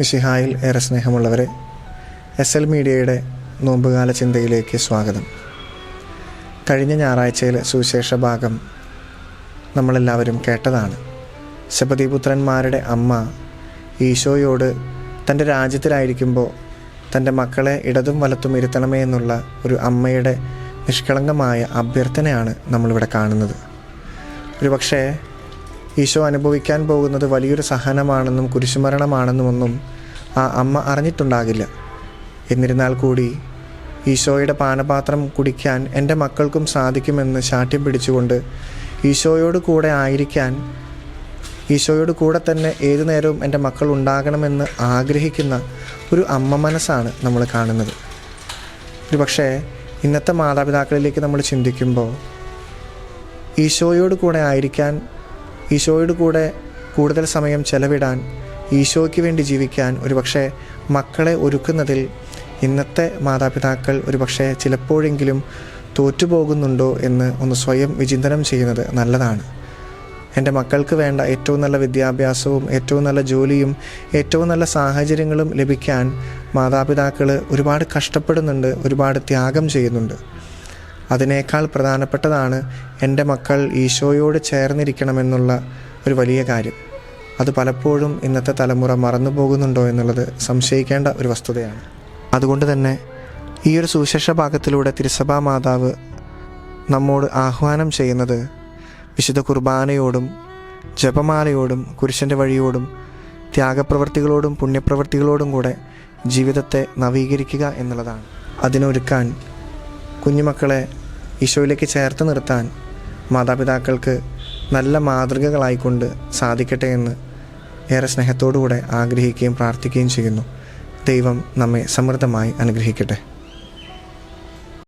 മിഷിഹായിൽ ഏറെ സ്നേഹമുള്ളവരെ S L മീഡിയയുടെ നോമ്പുകാല ചിന്തയിലേക്ക് സ്വാഗതം. കഴിഞ്ഞ ഞായറാഴ്ചയിലെ സുവിശേഷ ഭാഗം നമ്മളെല്ലാവരും കേട്ടതാണ്. ശബദീപുത്രന്മാരുടെ അമ്മ ഈശോയോട് തന്റെ രാജ്യത്തിലായിരിക്കുമ്പോൾ തന്റെ മക്കളെ ഇടതും വലത്തും ഇരുത്തണമേ എന്നുള്ള ഒരു അമ്മയുടെ നിഷ്കളങ്കമായ അഭ്യർത്ഥനയാണ് നമ്മളിവിടെ കാണുന്നത്. ഒരുപക്ഷേ ഈശോ അനുഭവിക്കാൻ പോകുന്നത് വലിയൊരു സഹനമാണെന്നും കുരിശുമരണമാണെന്നുമൊന്നും ആ അമ്മ അറിഞ്ഞിട്ടുണ്ടാകില്ല. എന്നിരുന്നാൽ കൂടി ഈശോയുടെ പാനപാത്രം കുടിക്കാൻ എന്റെ മക്കൾക്കും സാധിക്കുമെന്ന് ശാഠ്യം പിടിച്ചുകൊണ്ട് ഈശോയോട് കൂടെ ആയിരിക്കാൻ ഈശോയോട് കൂടെ തന്നെ ഏതു നേരവും എന്റെ മക്കൾ ഉണ്ടാകണമെന്ന് ആഗ്രഹിക്കുന്ന ഒരു അമ്മ മനസ്സാണ് നമ്മൾ കാണുന്നത്. ഒരു പക്ഷേ ഇന്നത്തെ മാതാപിതാക്കളിലേക്ക് നമ്മൾ ചിന്തിക്കുമ്പോൾ ഈശോയോട് കൂടെ ആയിരിക്കാൻ ഈശോയോട് കൂടെ കൂടുതൽ സമയം ചെലവിടാൻ ഈശോയ്ക്ക് വേണ്ടി ജീവിക്കാൻ ഒരുപക്ഷെ മക്കളെ ഒരുക്കുന്നതിൽ ഇന്നത്തെ മാതാപിതാക്കൾ ഒരുപക്ഷെ ചിലപ്പോഴെങ്കിലും തോറ്റുപോകുന്നുണ്ടോ എന്ന് ഒന്ന് സ്വയം വിചിന്തനം ചെയ്യുന്നത് നല്ലതാണ്. എന്റെ മക്കൾക്ക് വേണ്ട ഏറ്റവും നല്ല വിദ്യാഭ്യാസവും ഏറ്റവും നല്ല ജോലിയും ഏറ്റവും നല്ല സാഹചര്യങ്ങളും ലഭിക്കാൻ മാതാപിതാക്കൾ ഒരുപാട് കഷ്ടപ്പെടുന്നുണ്ട് ഒരുപാട് ത്യാഗം ചെയ്യുന്നുണ്ട്. അതിനേക്കാൾ പ്രധാനപ്പെട്ടതാണ് എന്റെ മക്കൾ ഈശോയോട് ചേർന്നിരിക്കണമെന്നുള്ള ഒരു വലിയ കാര്യം. അത് പലപ്പോഴും ഇന്നത്തെ തലമുറ മറന്നു പോകുന്നുണ്ടോ എന്നുള്ളത് സംശയിക്കേണ്ട ഒരു വസ്തുതയാണ്. അതുകൊണ്ട് തന്നെ ഈ ഒരു സുവിശേഷ ഭാഗത്തിലൂടെ തിരുസഭാ മാതാവ് നമ്മോട് ആഹ്വാനം ചെയ്യുന്നത് വിശുദ്ധ കുർബാനയോടും ജപമാലയോടും കുരിശന്റെ വഴിയോടും ത്യാഗപ്രവർത്തികളോടും പുണ്യപ്രവർത്തികളോടും കൂടെ ജീവിതത്തെ നവീകരിക്കുക എന്നുള്ളതാണ്. അതിനൊരുക്കാൻ കുഞ്ഞുമക്കളെ ഈശോയിലേക്ക് ചേർത്ത് നിർത്താൻ മാതാപിതാക്കൾക്ക് നല്ല മാതൃകകളായിക്കൊണ്ട് സാധിക്കട്ടെ എന്ന് ഏറെ സ്നേഹത്തോടുകൂടെ ആഗ്രഹിക്കുകയും പ്രാർത്ഥിക്കുകയും ചെയ്യുന്നു. ദൈവം നമ്മെ സമൃദ്ധമായി അനുഗ്രഹിക്കട്ടെ.